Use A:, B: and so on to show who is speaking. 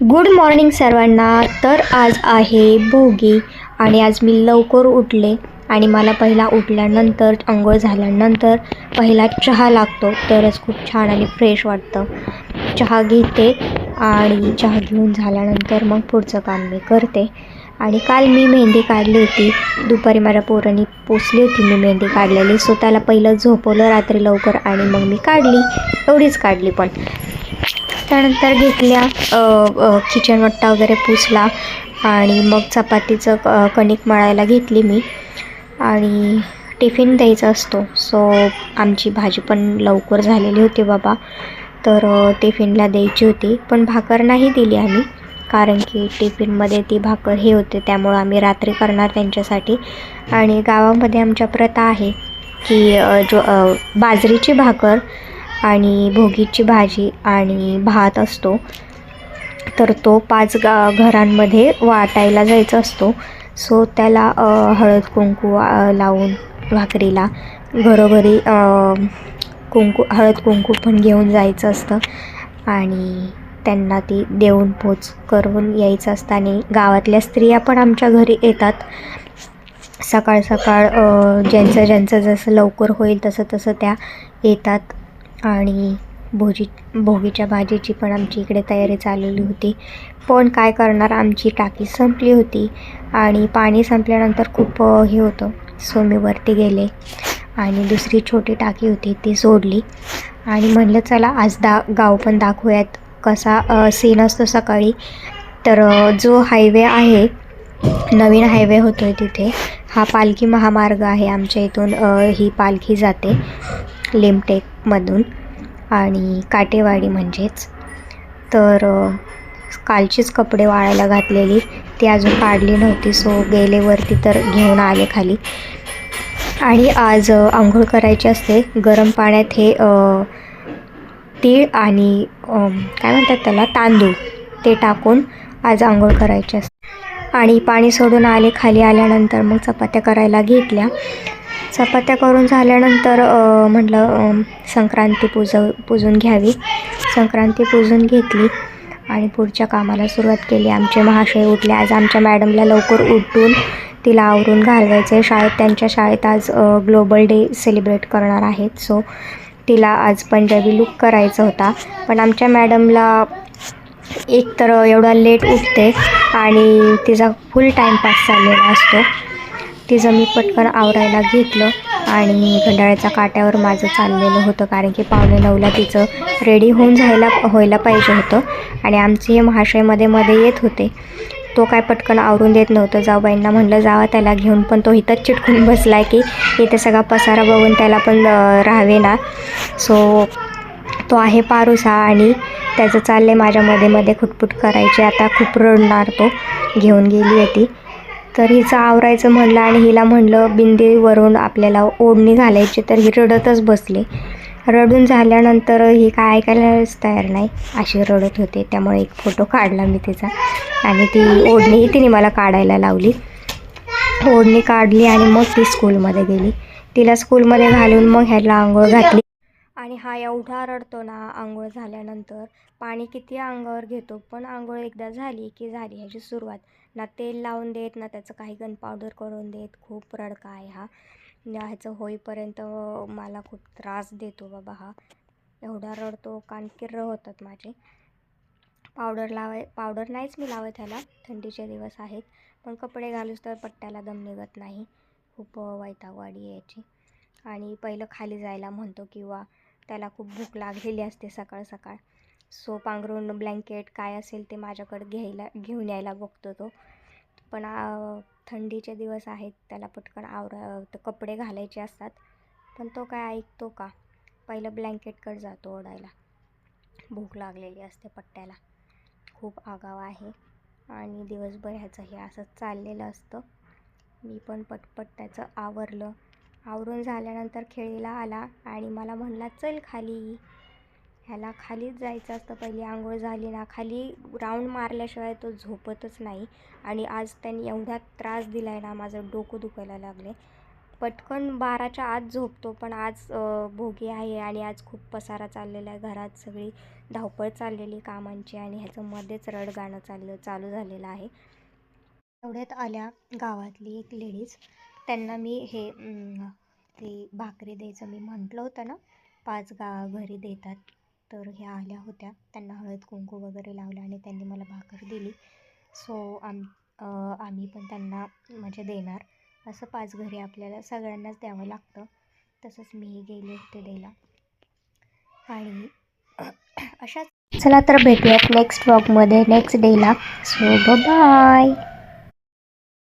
A: Good morning सर्वांना. तर आज आहे भोगी आणि आज मी लवकर उठले आणि मला पहिला उठल्यानंतर आंघोळ झाल्यानंतर पहिला चहा लागतो. तरच खूप छान आणि फ्रेश वाटतं. चहा घेते आणि चहा घेऊन झाल्यानंतर मग पुढचं काम मी करते. आणि काल मी मेहंदी काढली होती. दुपारी माझ्या पोरांनी पोचली होती. मी मेहंदी काढलेली. सो त्याला पहिलं झोपवलं रात्री लवकर आणि मग मी काढली. एवढीच काढली पण. त्यानंतर घेतल्या किचन वट्टा वगैरे पुसला आणि मग चपातीचं क कणिक मळायला घेतली मी. आणि टिफिन द्यायचा असतो. सो आमची भाजी पण लवकर झालेली होती बाबा. तर टिफिनला द्यायची होती. पण भाकर नाही दिली आम्ही. कारण की टिफिनमध्ये ती भाकर हे होते. त्यामुळं आम्ही रात्री करणार त्यांच्यासाठी. आणि गावामध्ये आमच्या प्रथा आहे की जो बाजरीची भाकर आणि भोगीची भाजी आणि भात असतो. तर तो पाच गा घरांमध्ये वाटायला जायचा असतो. सो त्याला हळद कुंकू लावून भाकरीला घरोघरी कुंकू हळद कुंकू पण घेऊन जायचं असतं. आणि त्यांना ती देऊन पोच करून यायचं असतं. आणि गावातल्या स्त्रिया पण आमच्या घरी येतात. सकाळ सकाळ ज्यांचं ज्यांचं जसं लवकर होईल तसं तसं त्या येतात. आणि भोजी भोगीच्या भाजीची पण आमची इकडे तयारी चाललेली होती. पण काय करणार आमची टाकी संपली होती आणि पाणी संपल्यानंतर खूप हे होतं. सो मी वरती गेले आणि दुसरी छोटी टाकी होती ती सोडली. आणि म्हणलं चला आज दा गाव पण दाखवूयात कसा सीन असतो सकाळी. तर जो हायवे आहे नवीन हायवे होतो आहे तिथे हा पालखी महामार्ग आहे आमच्या इथून ही पालखी जाते. लिमटेकमधून आणि काटेवाडी म्हणजेच. तर कालचेच कालचीच कपडे वाळायला घातलेली. ती अजून काढली नव्हती सो गेले वरती तर घेऊन आले खाली. आणि आज आंघोळ करायची असते. गरम पाण्यात हे तीळ आणि काय म्हणतात त्याला तांदूळ ते टाकून आज आंघोळ करायची असते. आणि पाणी सोडून आले खाली आल्यानंतर मग चपात्या करायला घेतल्या. चपात्या करून झाल्यानंतर म्हटलं संक्रांती पूज पूजून घ्यावी. संक्रांती पूजून घेतली आणि पुढच्या कामाला सुरुवात केली. आमचे महाशय उठले. आज आमच्या मॅडमला लवकर उठून तिला आवरून घालवायचं आहे शाळेत त्यांच्या शाळेत आज ग्लोबल डे सेलिब्रेट करणार आहेत. सो तिला आज पंजाबी लुक करायचा होता. पण आमच्या मॅडमला एक तर एवढा लेट उठते आणि तिचा फुल टाईमपास चाललेला असतो. तिचं मी पटकन आवरायला घेतलं आणि घड्याळाच्या काट्यावर माझं चाललेलं होतं कारण की पावणे नऊला तिचं रेडी होऊन जायला व्हायला पाहिजे होतं. आणि आमचे हे महाशयमध्ये मध्ये येत होते. तो काय पटकन आवरून देत नव्हतं. जाऊबाईंना म्हणलं जावा त्याला घेऊन. पण तो इथंच चिटकून बसला आहे की इथे सगळा पसारा बघून त्याला पण राहावे ना. सो तो आहे पारुसा आणि त्याचं चाललं आहे माझ्या मध्ये मध्ये खुटपुट करायची. आता खूप रडणार तो. घेऊन गेली आहे ती. तर हिचं आवरायचं म्हणलं आणि हिला म्हणलं बिंदीवरून आपल्याला ओढणी घालायची तर ही रडतच बसली. रडून झाल्यानंतर ही काय ऐकायलाच तयार नाही अशी रडत होते. त्यामुळे एक फोटो काढला मी तिचा आणि ती ओढणीही तिने मला काढायला लावली. ओढणी काढली आणि मग ती स्कूलमध्ये गेली. तिला स्कूलमध्ये घालून मग ह्याला आंघोळ घातली. आणि हा एवढा रडतो ना आंघोळ झाल्यानंतर पाणी किती अंगावर घेतो पण आंघोळ एकदा झाली की झाली ह्याची सुरुवात. ना तेल लावून देत ना त्याचं काही गन पावडर करून देत. खूप रडका आहे हा. ह्याचं होईपर्यंत मला खूप त्रास देतो बाबा हा. एवढा रडतो कान किर्र होतात माझे. पावडर लावाय पावडर नाहीच मी लावत ह्याला. थंडीचे दिवस आहेत. पण कपडे घालूस तर पट्ट्याला दम निघत नाही. खूप वैतागवाडी आहे याची. आणि पहिलं खाली जायला म्हणतो किंवा त्याला खूप भूक लागलेली असते सकाळ सकाळ. सो पांघरून ब्लँकेट काय असेल ते माझ्याकडे घ्यायला घेऊन यायला बघतो तो. पण थंडीचे दिवस आहेत त्याला पटकन आवरा कपडे घालायचे असतात. पण तो काय ऐकतो का? पहिलं ब्लँकेटकडे जातो ओढायला. भूक लागलेली असते पट्ट्याला. खूप आगाव आहे. आणि दिवसभर ह्याचं हे असंच चाललेलं असतं. मी पण पटपट त्याचं आवरलं. आवरून झाल्यानंतर खेळीला आला आणि मला म्हणला चल खाली. ह्याला खालीच जायचं असतं. पहिली आंघोळ झाली ना खाली राऊंड मारल्याशिवाय तो झोपतच नाही. आणि आज त्यांनी एवढा त्रास दिला आहे ना माझं डोकं दुखायला लागले पटकन बाराच्या आत झोपतो पण आज भोगी आहे आणि आज खूप पसारा चाललेला आहे. घरात सगळी धावपळ चाललेली कामांची आणि ह्याचं मध्येच रडगाणं चाललं चालू झालेलं आहे. एवढ्यात आल्या गावातली एक लेडीज. त्यांना मी हे ते भाकरी द्यायचं मी म्हटलं होतं ना पाच गा घरी देतात. तर ह्या आल्या होत्या. त्यांना हळद कुंकू वगैरे लावलं आणि त्यांनी मला भाकर दिली. सो आम आम्ही पण त्यांना म्हणजे देणार. असं पाच घरी आपल्याला सगळ्यांनाच द्यावं लागतं. तसंच मीही गेले होते द्यायला आणि अशाच चला तर भेटूयात नेक्स्ट ब्लॉगमध्ये नेक्स्ट डेला. So bye